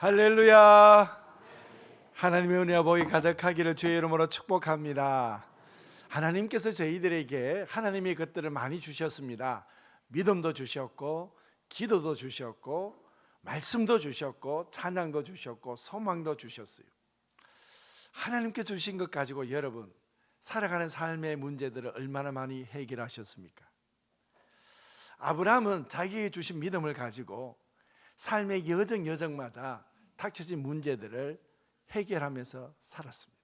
할렐루야. 하나님의 은혜와 복이 가득하기를 주의 이름으로 축복합니다. 하나님께서 저희들에게 하나님의 것들을 많이 주셨습니다. 믿음도 주셨고, 기도도 주셨고, 말씀도 주셨고, 찬양도 주셨고, 소망도 주셨어요. 하나님께 주신 것 가지고 여러분 살아가는 삶의 문제들을 얼마나 많이 해결하셨습니까? 아브라함은 자기에게 주신 믿음을 가지고 삶의 여정 여정마다 닥쳐진 문제들을 해결하면서 살았습니다.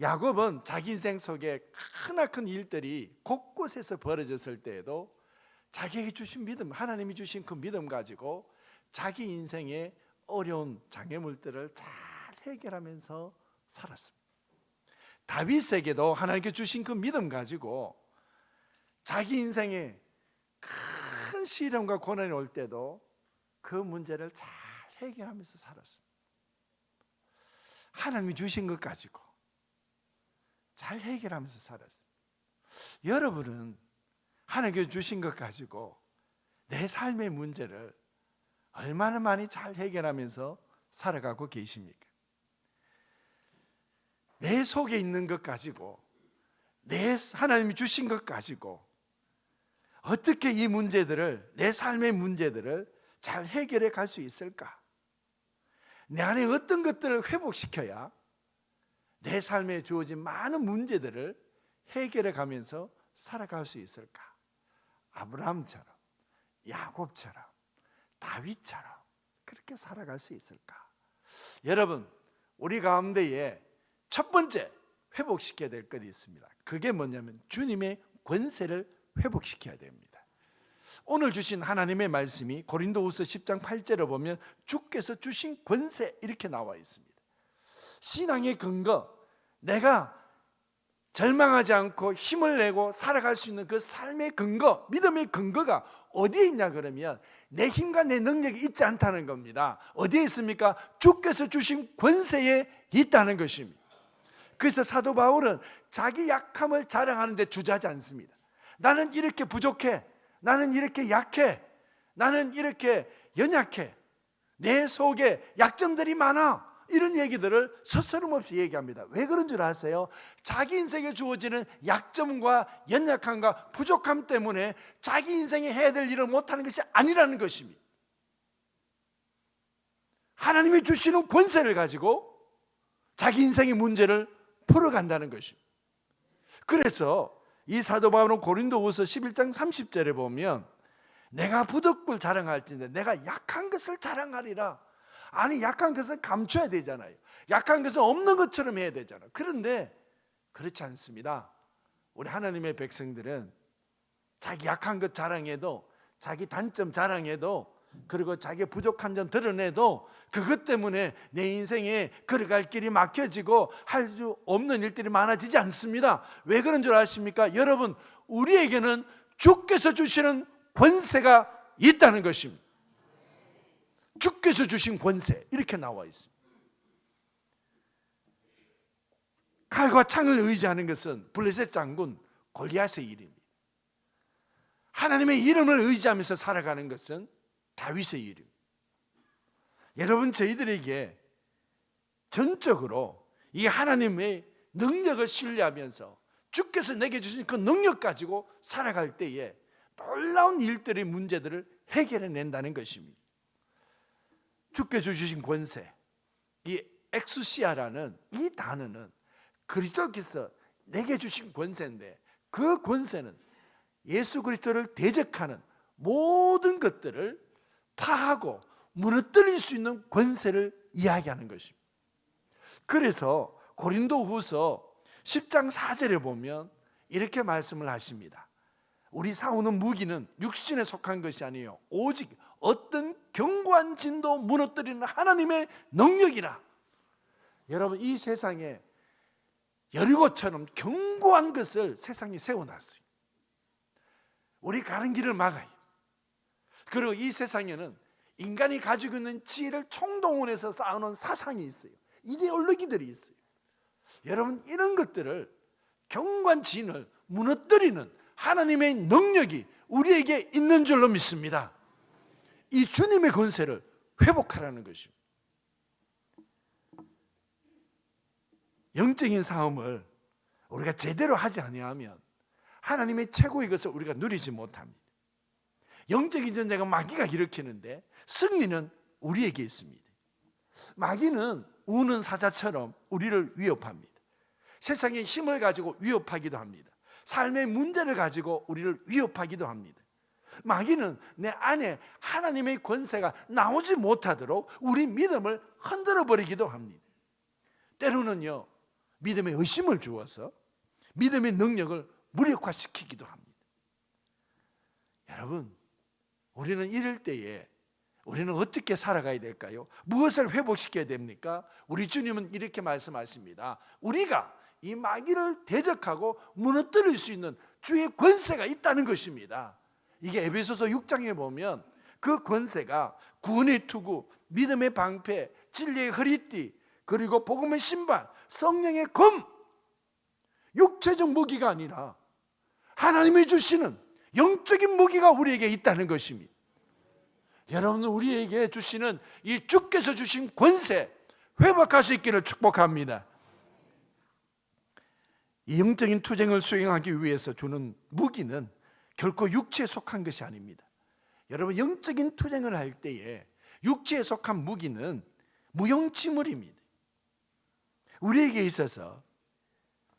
야곱은 자기 인생 속에 크나큰 일들이 곳곳에서 벌어졌을 때에도 자기에게 주신 믿음, 하나님이 주신 그 믿음 가지고 자기 인생의 어려운 장애물들을 잘 해결하면서 살았습니다. 다윗에게도 하나님께 주신 그 믿음 가지고 자기 인생에 큰 시련과 고난이 올 때도 그 문제를 잘 해결하면서 살았습니다. 하나님이 주신 것 가지고 잘 해결하면서 살았습니다. 여러분은 하나님께 주신 것 가지고 내 삶의 문제를 얼마나 많이 잘 해결하면서 살아가고 계십니까? 내 속에 있는 것 가지고 내 하나님이 주신 것 가지고 어떻게 이 문제들을 내 삶의 문제들을 잘 해결해 갈 수 있을까? 내 안에 어떤 것들을 회복시켜야 내 삶에 주어진 많은 문제들을 해결해 가면서 살아갈 수 있을까? 아브라함처럼, 야곱처럼, 다윗처럼 그렇게 살아갈 수 있을까? 여러분, 우리 가운데에 첫 번째 회복시켜야 될 것이 있습니다. 그게 뭐냐면 주님의 권세를 회복시켜야 됩니다. 오늘 주신 하나님의 말씀이 고린도후서 10장 8절에 보면 주께서 주신 권세 이렇게 나와 있습니다. 신앙의 근거, 내가 절망하지 않고 힘을 내고 살아갈 수 있는 그 삶의 근거, 믿음의 근거가 어디에 있냐 그러면 내 힘과 내 능력이 있지 않다는 겁니다. 어디에 있습니까? 주께서 주신 권세에 있다는 것입니다. 그래서 사도 바울은 자기 약함을 자랑하는데 주저하지 않습니다. 나는 이렇게 부족해. 나는 이렇게 약해. 나는 이렇게 연약해. 내 속에 약점들이 많아. 이런 얘기들을 서스럼 없이 얘기합니다. 왜 그런 줄 아세요? 자기 인생에 주어지는 약점과 연약함과 부족함 때문에 자기 인생에 해야 될 일을 못하는 것이 아니라는 것입니다. 하나님이 주시는 권세를 가지고 자기 인생의 문제를 풀어간다는 것입니다. 그래서 이 사도 바울은 고린도후서 11장 30절에 보면 내가 부득불 자랑할지인데 내가 약한 것을 자랑하리라. 아니 약한 것을 감춰야 되잖아요. 약한 것은 없는 것처럼 해야 되잖아요. 그런데 그렇지 않습니다. 우리 하나님의 백성들은 자기 약한 것 자랑해도 자기 단점 자랑해도 그리고 자기 부족한 점 드러내도 그것 때문에 내 인생에 걸어갈 길이 막혀지고 할 수 없는 일들이 많아지지 않습니다. 왜 그런 줄 아십니까? 여러분, 우리에게는 주께서 주시는 권세가 있다는 것입니다. 주께서 주신 권세 이렇게 나와 있습니다. 칼과 창을 의지하는 것은 블레셋 장군 골리앗의 일입니다. 하나님의 이름을 의지하면서 살아가는 것은 다윗의 일입니다. 여러분 저희들에게 전적으로 이 하나님의 능력을 신뢰하면서 주께서 내게 주신 그 능력 가지고 살아갈 때에 놀라운 일들의 문제들을 해결해 낸다는 것입니다. 주께서 주신 권세, 이 엑수시아라는 이 단어는 그리스도께서 내게 주신 권세인데 그 권세는 예수 그리스도를 대적하는 모든 것들을 파하고 무너뜨릴 수 있는 권세를 이야기하는 것입니다. 그래서 고린도 후서 10장 4절에 보면 이렇게 말씀을 하십니다. 우리 싸우는 무기는 육신에 속한 것이 아니에요. 오직 어떤 견고한 진도 무너뜨리는 하나님의 능력이라. 여러분 이 세상에 여리고처럼 견고한 것을 세상에 세워놨어요. 우리 가는 길을 막아요. 그리고 이 세상에는 인간이 가지고 있는 지혜를 총동원해서 쌓아놓은 사상이 있어요. 이데올로기들이 있어요. 여러분 이런 것들을 경관 진을 무너뜨리는 하나님의 능력이 우리에게 있는 줄로 믿습니다. 이 주님의 권세를 회복하라는 것입니다. 영적인 싸움을 우리가 제대로 하지 아니하면 하나님의 최고의 것을 우리가 누리지 못합니다. 영적인 전쟁은 마귀가 일으키는데 승리는 우리에게 있습니다. 마귀는 우는 사자처럼 우리를 위협합니다. 세상의 힘을 가지고 위협하기도 합니다. 삶의 문제를 가지고 우리를 위협하기도 합니다. 마귀는 내 안에 하나님의 권세가 나오지 못하도록 우리 믿음을 흔들어 버리기도 합니다. 때로는요, 믿음의 의심을 주어서 믿음의 능력을 무력화시키기도 합니다. 여러분, 우리는 이럴 때에 우리는 어떻게 살아가야 될까요? 무엇을 회복시켜야 됩니까? 우리 주님은 이렇게 말씀하십니다. 우리가 이 마귀를 대적하고 무너뜨릴 수 있는 주의 권세가 있다는 것입니다. 이게 에베소서 6장에 보면 그 권세가 구원의 투구, 믿음의 방패, 진리의 허리띠, 그리고 복음의 신발, 성령의 검, 육체적 무기가 아니라 하나님이 주시는 영적인 무기가 우리에게 있다는 것입니다. 여러분 우리에게 주시는 이 주께서 주신 권세 회복할 수 있기를 축복합니다. 이 영적인 투쟁을 수행하기 위해서 주는 무기는 결코 육체에 속한 것이 아닙니다. 여러분 영적인 투쟁을 할 때에 육체에 속한 무기는 무용지물입니다. 우리에게 있어서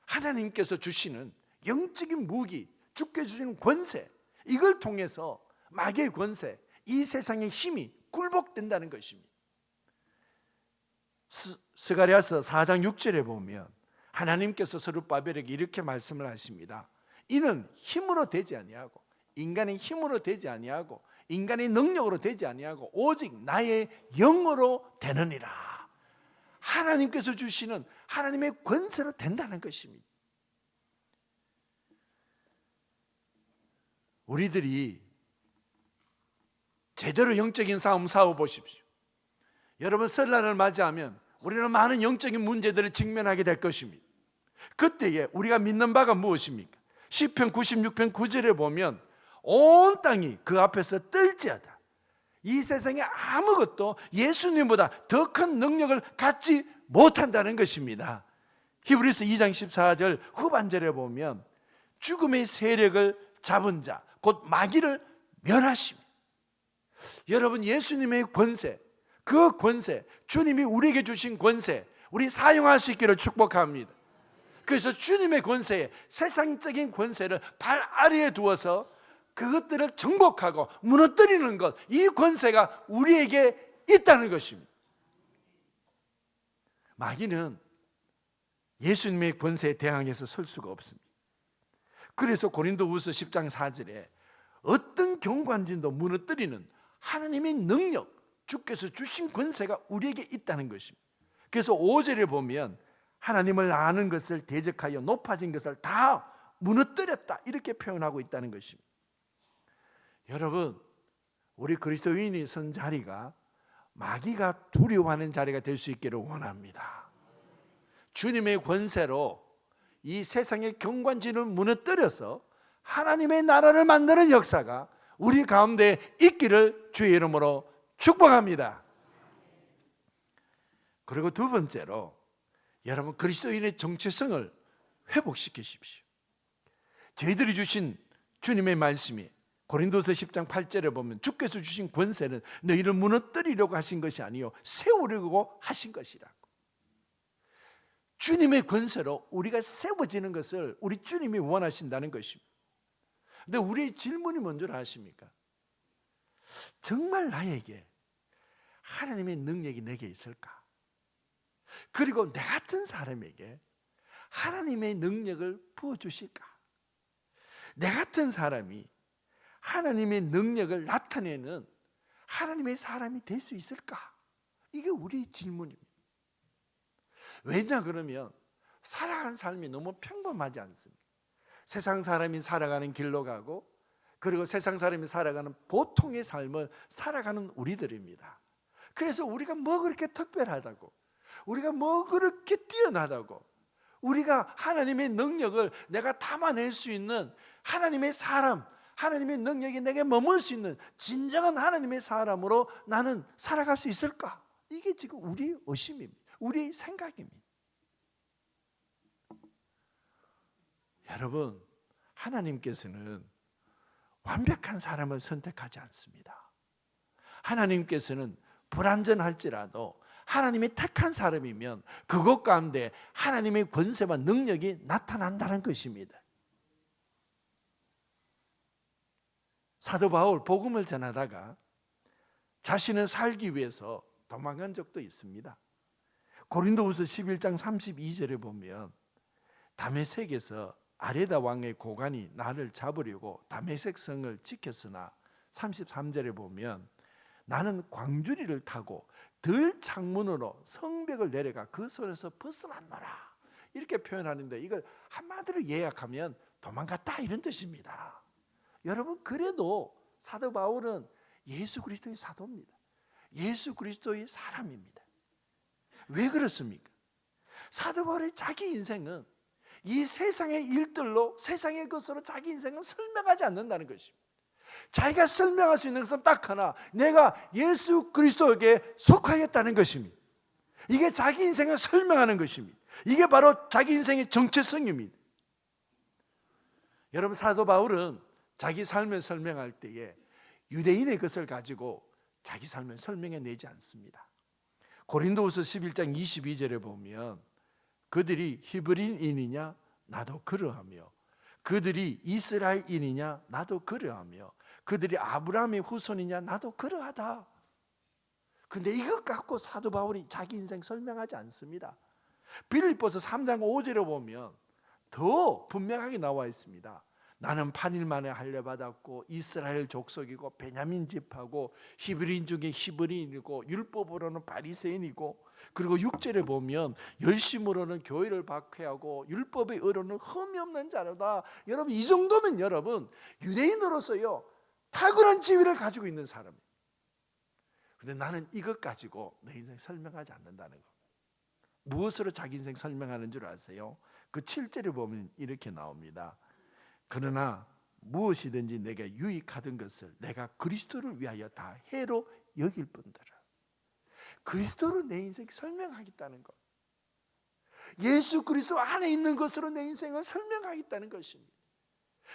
하나님께서 주시는 영적인 무기, 주께 주시는 권세, 이걸 통해서 마귀의 권세, 이 세상의 힘이 굴복된다는 것입니다. 스, 스가랴서 4장 6절에 보면 하나님께서 서룻바벨에게 이렇게 말씀을 하십니다. 이는 힘으로 되지 아니하고 인간의 힘으로 되지 아니하고 인간의 능력으로 되지 아니하고 오직 나의 영으로 되느니라. 하나님께서 주시는 하나님의 권세로 된다는 것입니다. 우리들이 제대로 영적인 싸움 싸워 보십시오. 여러분 설날을 맞이하면 우리는 많은 영적인 문제들을 직면하게 될 것입니다. 그때에 우리가 믿는 바가 무엇입니까? 시편 96편 9절에 보면 온 땅이 그 앞에서 떨지하다. 이 세상에 아무것도 예수님보다 더 큰 능력을 갖지 못한다는 것입니다. 히브리서 2장 14절 후반절에 보면 죽음의 세력을 잡은 자, 곧 마귀를 멸하십니다. 여러분 예수님의 권세, 그 권세, 주님이 우리에게 주신 권세, 우리 사용할 수 있기를 축복합니다. 그래서 주님의 권세에 세상적인 권세를 발 아래에 두어서 그것들을 정복하고 무너뜨리는 것, 이 권세가 우리에게 있다는 것입니다. 마귀는 예수님의 권세에 대항해서 설 수가 없습니다. 그래서 고린도후서 10장 4절에 어떤 경관진도 무너뜨리는 하나님의 능력, 주께서 주신 권세가 우리에게 있다는 것입니다. 그래서 5절에 보면 하나님을 아는 것을 대적하여 높아진 것을 다 무너뜨렸다 이렇게 표현하고 있다는 것입니다. 여러분, 우리 그리스도인이 선 자리가 마귀가 두려워하는 자리가 될 수 있기를 원합니다. 주님의 권세로 이 세상의 경관진을 무너뜨려서 하나님의 나라를 만드는 역사가 우리 가운데 있기를 주의 이름으로 축복합니다. 그리고 두 번째로 여러분 그리스도인의 정체성을 회복시키십시오. 저희들이 주신 주님의 말씀이 고린도서 10장 8절에 보면 주께서 주신 권세는 너희를 무너뜨리려고 하신 것이 아니요 세우려고 하신 것이라고. 주님의 권세로 우리가 세워지는 것을 우리 주님이 원하신다는 것입니다. 근데 우리의 질문이 뭔 줄 아십니까? 정말 나에게 하나님의 능력이 내게 있을까? 그리고 내 같은 사람에게 하나님의 능력을 부어주실까? 내 같은 사람이 하나님의 능력을 나타내는 하나님의 사람이 될 수 있을까? 이게 우리의 질문입니다. 왜냐 그러면 살아가는 삶이 너무 평범하지 않습니다. 세상 사람이 살아가는 길로 가고 그리고 세상 사람이 살아가는 보통의 삶을 살아가는 우리들입니다. 그래서 우리가 뭐 그렇게 특별하다고 우리가 뭐 그렇게 뛰어나다고 우리가 하나님의 능력을 내가 담아낼 수 있는 하나님의 사람, 하나님의 능력이 내게 머물 수 있는 진정한 하나님의 사람으로 나는 살아갈 수 있을까? 이게 지금 우리의 의심입니다. 우리의 생각입니다. 여러분, 하나님께서는 완벽한 사람을 선택하지 않습니다. 하나님께서는 불완전할지라도 하나님이 택한 사람이면 그것 가운데 하나님의 권세와 능력이 나타난다는 것입니다. 사도 바울 복음을 전하다가 자신은 살기 위해서 도망간 적도 있습니다. 고린도후서 11장 32절에 보면 다메섹에서 아레다 왕의 고관이 나를 잡으려고 다메섹 성을 지켰으나 33절에 보면 나는 광주리를 타고 들 창문으로 성벽을 내려가 그 손에서 벗어났노라 이렇게 표현하는데 이걸 한마디로 예약하면 도망갔다 이런 뜻입니다. 여러분 그래도 사도 바울은 예수 그리스도의 사도입니다. 예수 그리스도의 사람입니다. 왜 그렇습니까? 사도 바울의 자기 인생은 이 세상의 일들로 세상의 것으로 자기 인생을 설명하지 않는다는 것입니다. 자기가 설명할 수 있는 것은 딱 하나, 내가 예수 그리스도에게 속하겠다는 것입니다. 이게 자기 인생을 설명하는 것입니다. 이게 바로 자기 인생의 정체성입니다. 여러분 사도 바울은 자기 삶을 설명할 때에 유대인의 것을 가지고 자기 삶을 설명해 내지 않습니다. 고린도후서 11장 22절에 보면 그들이 히브리인이냐 나도 그러하며 그들이 이스라엘인이냐 나도 그러하며 그들이 아브라함의 후손이냐 나도 그러하다. 근데 이것 갖고 사도 바울이 자기 인생 설명하지 않습니다. 빌립보서 3장 5절에 보면 더 분명하게 나와 있습니다. 나는 8일 만에 할례 받았고 이스라엘 족속이고 베냐민 집하고 히브리인 중에 히브리인이고 율법으로는 바리새인이고 그리고 6절에 보면 열심으로는 교회를 박해하고 율법의 의로는 흠이 없는 자로다. 여러분 이 정도면 여러분 유대인으로서요 탁월한 지위를 가지고 있는 사람이에요. 근데 나는 이것 가지고 내 인생 설명하지 않는다는 거. 무엇으로 자기 인생 설명하는 줄 아세요? 그 7절에 보면 이렇게 나옵니다. 그러나 무엇이든지 내게 유익하던 것을 내가 그리스도를 위하여 다 해로 여길 뿐더라. 그리스도로 내 인생 설명하겠다는 것. 예수 그리스도 안에 있는 것으로 내 인생을 설명하겠다는 것입니다.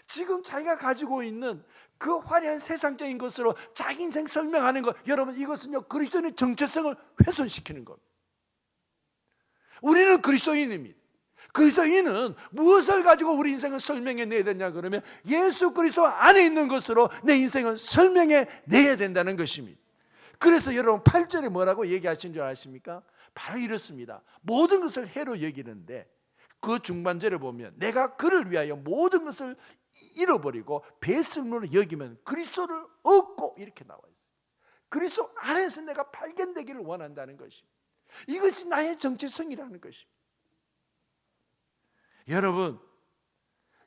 지금 자기가 가지고 있는 그 화려한 세상적인 것으로 자기 인생 설명하는 것, 여러분 이것은요 그리스도의 정체성을 훼손시키는 겁니다. 우리는 그리스도인입니다. 그리스도인은 무엇을 가지고 우리 인생을 설명해 내야 되냐 그러면 예수 그리스도 안에 있는 것으로 내 인생을 설명해 내야 된다는 것입니다. 그래서 여러분 8절에 뭐라고 얘기하신 줄 아십니까? 바로 이렇습니다. 모든 것을 해로 여기는데 그 중반절에 보면 내가 그를 위하여 모든 것을 잃어버리고 배설물로 여기면 그리스도를 얻고 이렇게 나와 있어요. 그리스도 안에서 내가 발견되기를 원한다는 것입니다. 이것이 나의 정체성이라는 것입니다. 여러분,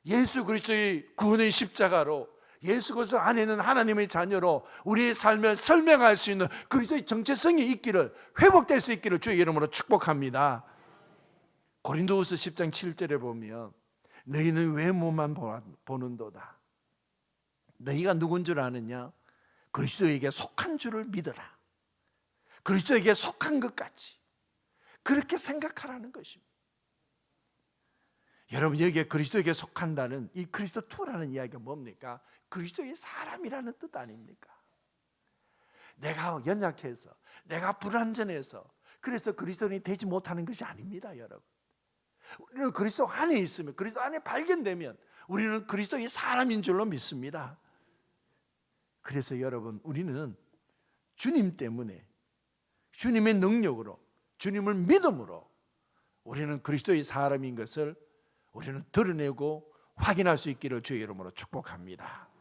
예수 그리스도의 구원의 십자가로 예수 그리스도 안에는 하나님의 자녀로 우리의 삶을 설명할 수 있는 그리스도의 정체성이 있기를 회복될 수 있기를 주의 이름으로 축복합니다. 고린도후서 10장 7절에 보면 너희는 외모만 보는도다. 너희가 누군 줄 아느냐? 그리스도에게 속한 줄을 믿어라. 그리스도에게 속한 것 같이 그렇게 생각하라는 것입니다. 여러분 여기에 그리스도에게 속한다는 이 그리스도 투라는 이야기가 뭡니까? 그리스도의 사람이라는 뜻 아닙니까? 내가 연약해서 내가 불완전해서 그래서 그리스도인이 되지 못하는 것이 아닙니다, 여러분. 우리는 그리스도 안에 있으면 그리스도 안에 발견되면 우리는 그리스도의 사람인 줄로 믿습니다. 그래서 여러분 우리는 주님 때문에 주님의 능력으로 주님을 믿음으로 우리는 그리스도의 사람인 것을 우리는 드러내고 확인할 수 있기를 주의 이름으로 축복합니다.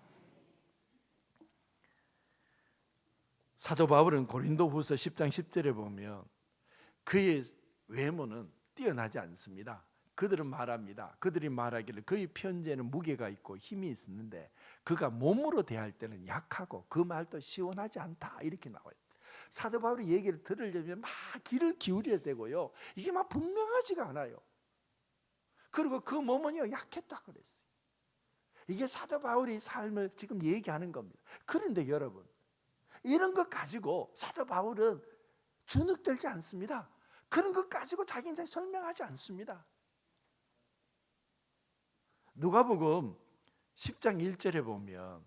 사도 바울은 고린도후서 10장 10절에 보면 그의 외모는 뛰어나지 않습니다. 그들은 말합니다. 그들이 말하기를 그의 편지에는 무게가 있고 힘이 있었는데 그가 몸으로 대할 때는 약하고 그 말도 시원하지 않다 이렇게 나와요. 사도 바울이 얘기를 들으려면 막 귀를 기울여야 되고요. 이게 막 분명하지가 않아요. 그리고 그 몸은요 약했다 그랬어요. 이게 사도 바울이 삶을 지금 얘기하는 겁니다. 그런데 여러분, 이런 것 가지고 사도 바울은 주눅들지 않습니다. 그런 것 가지고 자기 인생 설명하지 않습니다. 누가복음 10장 1절에 보면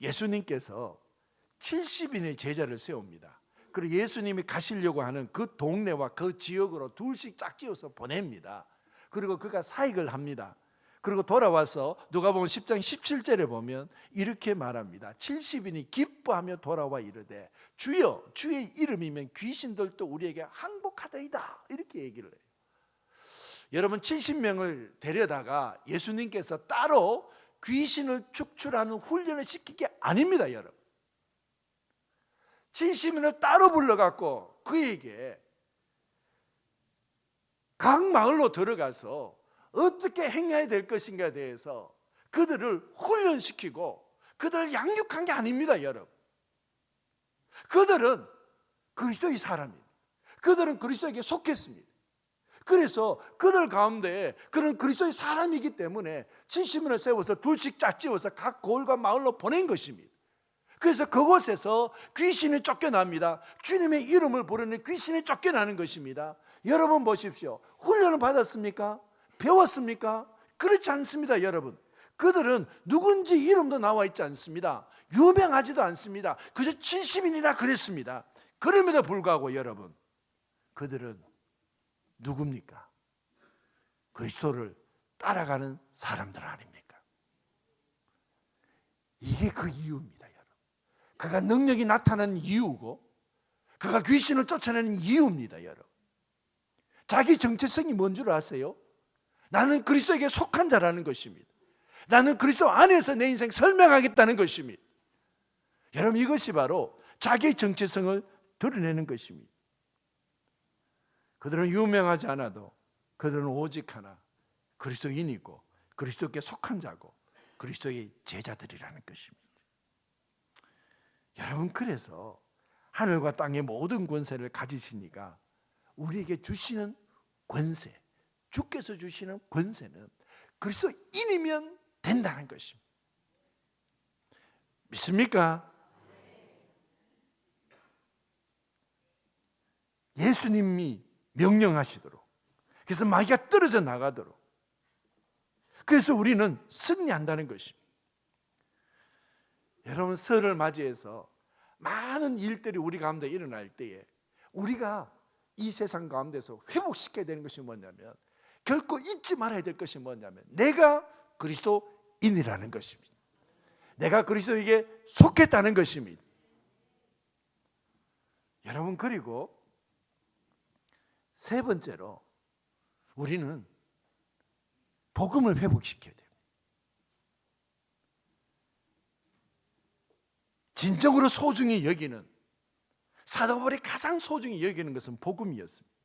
예수님께서 70인의 제자를 세웁니다. 그리고 예수님이 가시려고 하는 그 동네와 그 지역으로 둘씩 짝지어서 보냅니다. 그리고 그가 사익을 합니다. 그리고 돌아와서 누가복음 10장 17절에 보면 이렇게 말합니다. 70인이 기뻐하며 돌아와 이르되 주여 주의 이름이면 귀신들도 우리에게 항복하다이다. 이렇게 얘기를 해요. 여러분 70명을 데려다가 예수님께서 따로 귀신을 축출하는 훈련을 시킨 게 아닙니다, 여러분. 70명을 따로 불러갖고 그에게 각 마을로 들어가서 어떻게 행해야 될 것인가에 대해서 그들을 훈련시키고 그들을 양육한 게 아닙니다, 여러분. 그들은 그리스도의 사람입니다. 그들은 그리스도에게 속했습니다. 그래서 그들 가운데 그런 그리스도의 사람이기 때문에 70명을 세워서 둘씩 짝지어서 각 고을과 마을로 보낸 것입니다. 그래서 그곳에서 귀신이 쫓겨납니다. 주님의 이름을 부르는 귀신이 쫓겨나는 것입니다. 여러분 보십시오. 훈련을 받았습니까? 배웠습니까? 그렇지 않습니다, 여러분. 그들은 누군지 이름도 나와 있지 않습니다. 유명하지도 않습니다. 그저 70인이나 그랬습니다. 그럼에도 불구하고 여러분, 그들은 누굽니까? 그리스도를 따라가는 사람들 아닙니까? 이게 그 이유입니다, 여러분. 그가 능력이 나타나는 이유고, 그가 귀신을 쫓아내는 이유입니다, 여러분. 자기 정체성이 뭔 줄 아세요? 나는 그리스도에게 속한 자라는 것입니다. 나는 그리스도 안에서 내 인생 설명하겠다는 것입니다. 여러분 이것이 바로 자기의 정체성을 드러내는 것입니다. 그들은 유명하지 않아도 그들은 오직 하나 그리스도인이고 그리스도께 속한 자고 그리스도의 제자들이라는 것입니다. 여러분 그래서 하늘과 땅의 모든 권세를 가지시니까 우리에게 주시는 권세, 주께서 주시는 권세는 그리스도인이면 된다는 것입니다. 믿습니까? 예수님이 명령하시도록 그래서 마귀가 떨어져 나가도록 그래서 우리는 승리한다는 것입니다. 여러분 설을 맞이해서 많은 일들이 우리 가운데 일어날 때에 우리가 이 세상 가운데서 회복시켜야 되는 것이 뭐냐면 결코 잊지 말아야 될 것이 뭐냐면 내가 그리스도인이라는 것입니다. 내가 그리스도에게 속했다는 것입니다. 여러분 그리고 세 번째로 우리는 복음을 회복시켜야 돼요. 진정으로 소중히 여기는 사도 바울이 가장 소중히 여기는 것은 복음이었습니다.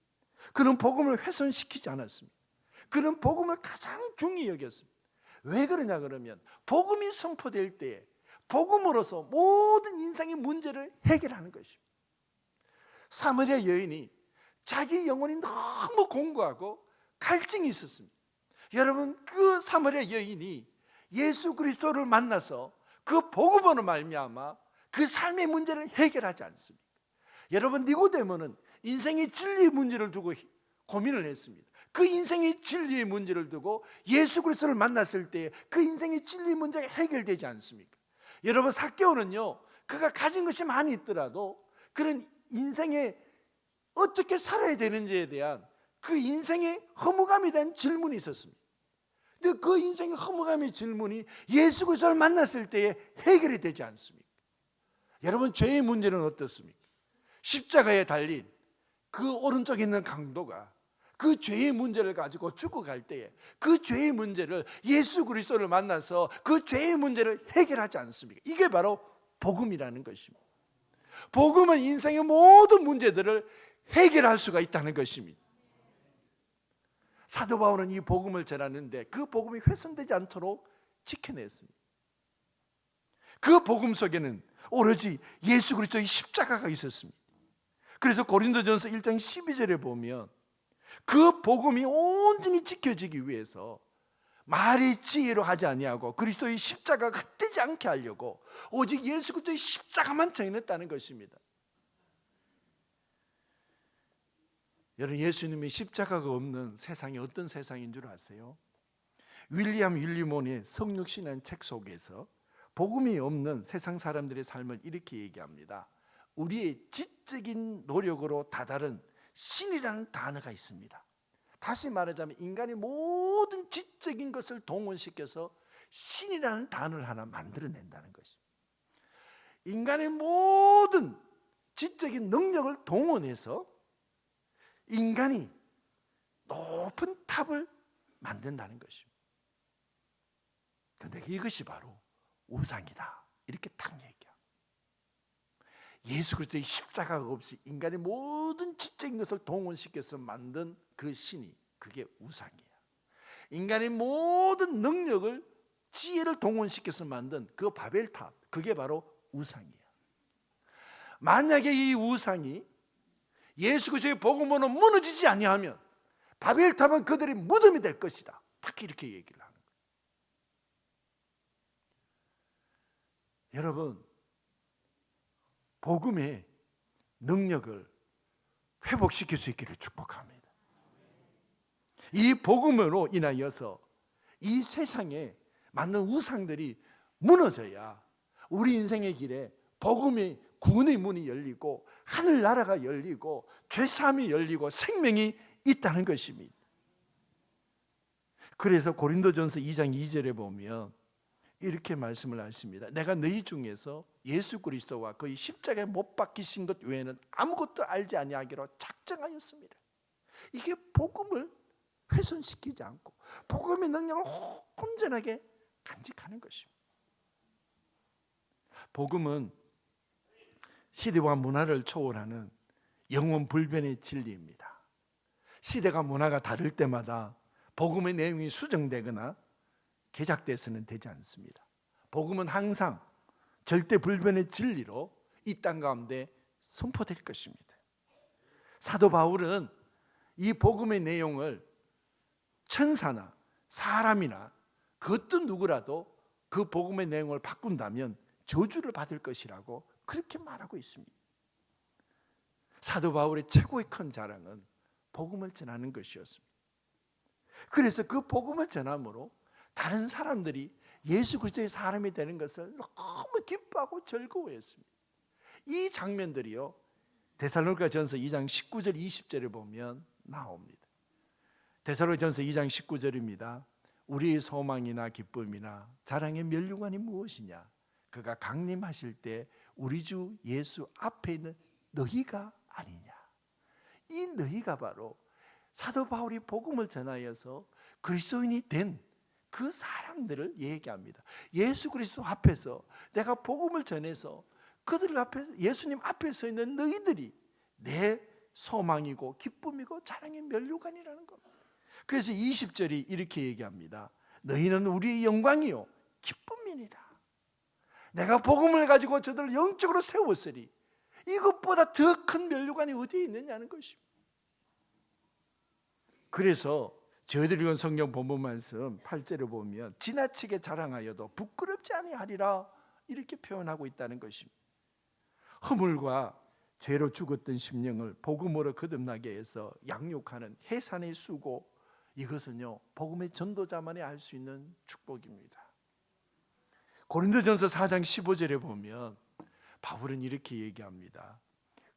그는 복음을 훼손시키지 않았습니다. 그는 복음을 가장 중히 여겼습니다. 왜 그러냐 그러면 복음이 선포될 때에 복음으로서 모든 인생의 문제를 해결하는 것입니다. 사마리아 여인이 자기 영혼이 너무 공고하고 갈증이 있었습니다. 여러분 그 사마리아 여인이 예수 그리스도를 만나서 그 복음으로 말미암아 그 삶의 문제를 해결하지 않습니다. 여러분 니고데모는 인생의 진리의 문제를 두고 고민을 했습니다. 그 인생의 진리의 문제를 두고 예수 그리스도를 만났을 때 그 인생의 진리 문제가 해결되지 않습니까? 여러분 사개오는요 그가 가진 것이 많이 있더라도 그런 인생에 어떻게 살아야 되는지에 대한 그 인생의 허무감에 대한 질문이 있었습니다. 근데 그 인생의 허무감의 질문이 예수 그리스도를 만났을 때에 해결이 되지 않습니까? 여러분 죄의 문제는 어떻습니까? 십자가에 달린 그 오른쪽에 있는 강도가 그 죄의 문제를 가지고 죽어갈 때에 그 죄의 문제를 예수 그리스도를 만나서 그 죄의 문제를 해결하지 않습니까? 이게 바로 복음이라는 것입니다. 복음은 인생의 모든 문제들을 해결할 수가 있다는 것입니다. 사도 바울은 이 복음을 전하는데 그 복음이 훼손되지 않도록 지켜냈습니다. 그 복음 속에는 오로지 예수 그리스도의 십자가가 있었습니다. 그래서 고린도전서 1장 12절에 보면 그 복음이 온전히 지켜지기 위해서 말의 지혜로 하지 아니하고 그리스도의 십자가가 흩뜨지 않게 하려고 오직 예수 그리스도의 십자가만 정했다는 것입니다. 여러분 예수님의 십자가가 없는 세상이 어떤 세상인 줄 아세요? 윌리엄 윌리몬의 성육신한 책 속에서 복음이 없는 세상 사람들의 삶을 이렇게 얘기합니다. 우리의 지적인 노력으로 다다른 신이라는 단어가 있습니다. 다시 말하자면 인간의 모든 지적인 것을 동원시켜서 신이라는 단어를 하나 만들어낸다는 것입니다. 인간의 모든 지적인 능력을 동원해서 인간이 높은 탑을 만든다는 것입니다. 그런데 이것이 바로 우상이다. 이렇게 딱 얘기해요. 예수 그리스도의 십자가가 없이 인간의 모든 지적인 것을 동원시켜서 만든 그 신이 그게 우상이야. 인간의 모든 능력을 지혜를 동원시켜서 만든 그 바벨탑 그게 바로 우상이야. 만약에 이 우상이 예수 그리스도의 복음으로 무너지지 아니하면 바벨탑은 그들의 무덤이 될 것이다. 딱 이렇게 얘기를 하는 거예요. 여러분 복음의 능력을 회복시킬 수 있기를 축복합니다. 이 복음으로 인하여서 이 세상에 맞는 우상들이 무너져야 우리 인생의 길에 복음의 구원의 문이 열리고 하늘 나라가 열리고 죄 사함이 열리고 생명이 있다는 것입니다. 그래서 고린도전서 2장 2절에 보면 이렇게 말씀을 하십니다. 내가 너희 중에서 예수 그리스도와 그의 십자가에 못 박히신 것 외에는 아무것도 알지 아니하기로 작정하였습니다. 이게 복음을 훼손시키지 않고 복음의 능력을 온전하게 간직하는 것입니다. 복음은 시대와 문화를 초월하는 영원 불변의 진리입니다. 시대가 문화가 다를 때마다 복음의 내용이 수정되거나 개작돼서는 되지 않습니다. 복음은 항상 절대 불변의 진리로 이 땅 가운데 선포될 것입니다. 사도 바울은 이 복음의 내용을 천사나 사람이나 그 어떤 누구라도 그 복음의 내용을 바꾼다면 저주를 받을 것이라고 그렇게 말하고 있습니다. 사도 바울의 최고의 큰 자랑은 복음을 전하는 것이었습니다. 그래서 그 복음을 전함으로 다른 사람들이 예수 그리스도의 사람이 되는 것을 너무 기뻐하고 즐거워했습니다. 이 장면들이요. 데살로니가 전서 2장 19절 20절에 보면 나옵니다. 데살로니가 전서 2장 19절입니다. 우리의 소망이나 기쁨이나 자랑의 면류관이 무엇이냐? 그가 강림하실 때 우리 주 예수 앞에 있는 너희가 아니냐? 이 너희가 바로 사도 바울이 복음을 전하여서 그리스도인이 된 그 사람들을 얘기합니다. 예수 그리스도 앞에서 내가 복음을 전해서 그들 앞에 예수님 앞에 서 있는 너희들이 내 소망이고 기쁨이고 자랑의 면류관이라는 겁니다. 그래서 20절이 이렇게 얘기합니다. 너희는 우리의 영광이요 기쁨이니라. 내가 복음을 가지고 저들을 영적으로 세웠으리. 이것보다 더 큰 면류관이 어디에 있느냐는 것입니다. 그래서 저희들이 읽은 성경 본문 말씀 8절에 보면 지나치게 자랑하여도 부끄럽지 아니하리라 이렇게 표현하고 있다는 것입니다. 허물과 죄로 죽었던 심령을 복음으로 거듭나게 해서 양육하는 해산의 수고 이것은요 복음의 전도자만이 알 수 있는 축복입니다. 고린도전서 4장 15절에 보면 바울은 이렇게 얘기합니다.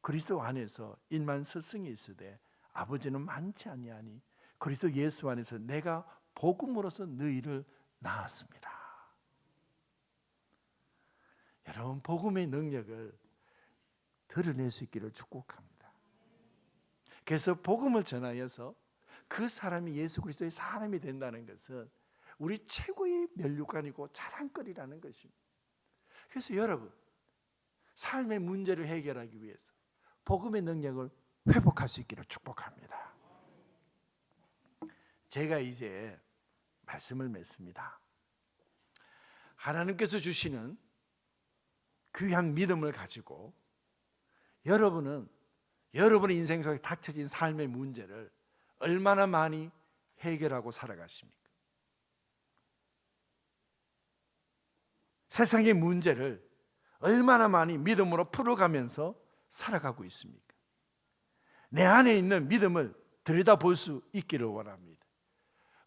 그리스도 안에서 일만 스승이 있으되 아버지는 많지 아니하니 그리스도 예수 안에서 내가 복음으로서 너희를 낳았습니다. 여러분 복음의 능력을 드러낼 수 있기를 축복합니다. 그래서 복음을 전하여서 그 사람이 예수 그리스도의 사람이 된다는 것은 우리 최고의 면류관이고 자랑거리라는 것입니다. 그래서 여러분 삶의 문제를 해결하기 위해서 복음의 능력을 회복할 수 있기를 축복합니다. 제가 이제 말씀을 맺습니다. 하나님께서 주시는 귀한 믿음을 가지고 여러분은 여러분의 인생 속에 닥쳐진 삶의 문제를 얼마나 많이 해결하고 살아가십니까? 세상의 문제를 얼마나 많이 믿음으로 풀어가면서 살아가고 있습니까? 내 안에 있는 믿음을 들여다 볼 수 있기를 원합니다.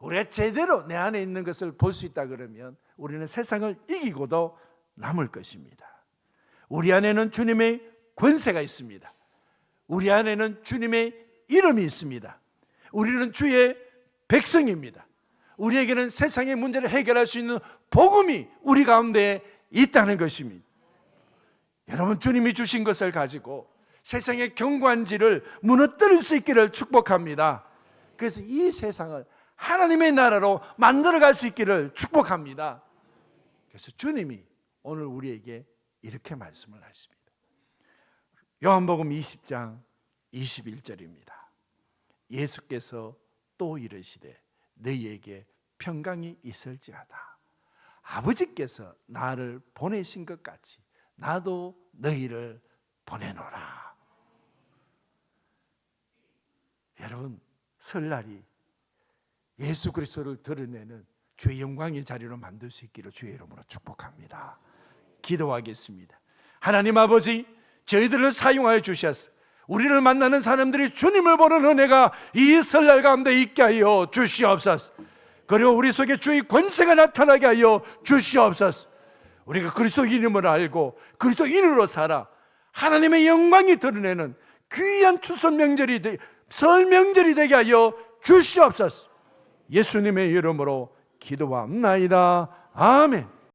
우리가 제대로 내 안에 있는 것을 볼 수 있다 그러면 우리는 세상을 이기고도 남을 것입니다. 우리 안에는 주님의 권세가 있습니다. 우리 안에는 주님의 이름이 있습니다. 우리는 주의 백성입니다. 우리에게는 세상의 문제를 해결할 수 있는 복음이 우리 가운데 있다는 것입니다. 여러분 주님이 주신 것을 가지고 세상의 경관지를 무너뜨릴 수 있기를 축복합니다. 그래서 이 세상을 하나님의 나라로 만들어갈 수 있기를 축복합니다. 그래서 주님이 오늘 우리에게 이렇게 말씀을 하십니다. 요한복음 20장 21절입니다. 예수께서 또 이르시되 너희에게 평강이 있을지어다. 아버지께서 나를 보내신 것 같이 나도 너희를 보내노라. 여러분 설날이 예수 그리스도를 드러내는 주의 영광의 자리로 만들 수 있기를 주의 이름으로 축복합니다. 기도하겠습니다. 하나님 아버지, 저희들을 사용하여 주셔서 우리를 만나는 사람들이 주님을 보는 은혜가 이 설날 가운데 있게 하여 주시옵소서. 그리고 우리 속에 주의 권세가 나타나게 하여 주시옵소서. 우리가 그리스도 이름을 알고 그리스도 이름으로 살아 하나님의 영광이 드러내는 귀한 추석 명절이 되, 설 명절이 되게 하여 주시옵소서. 예수님의 이름으로 기도합나이다. 아멘.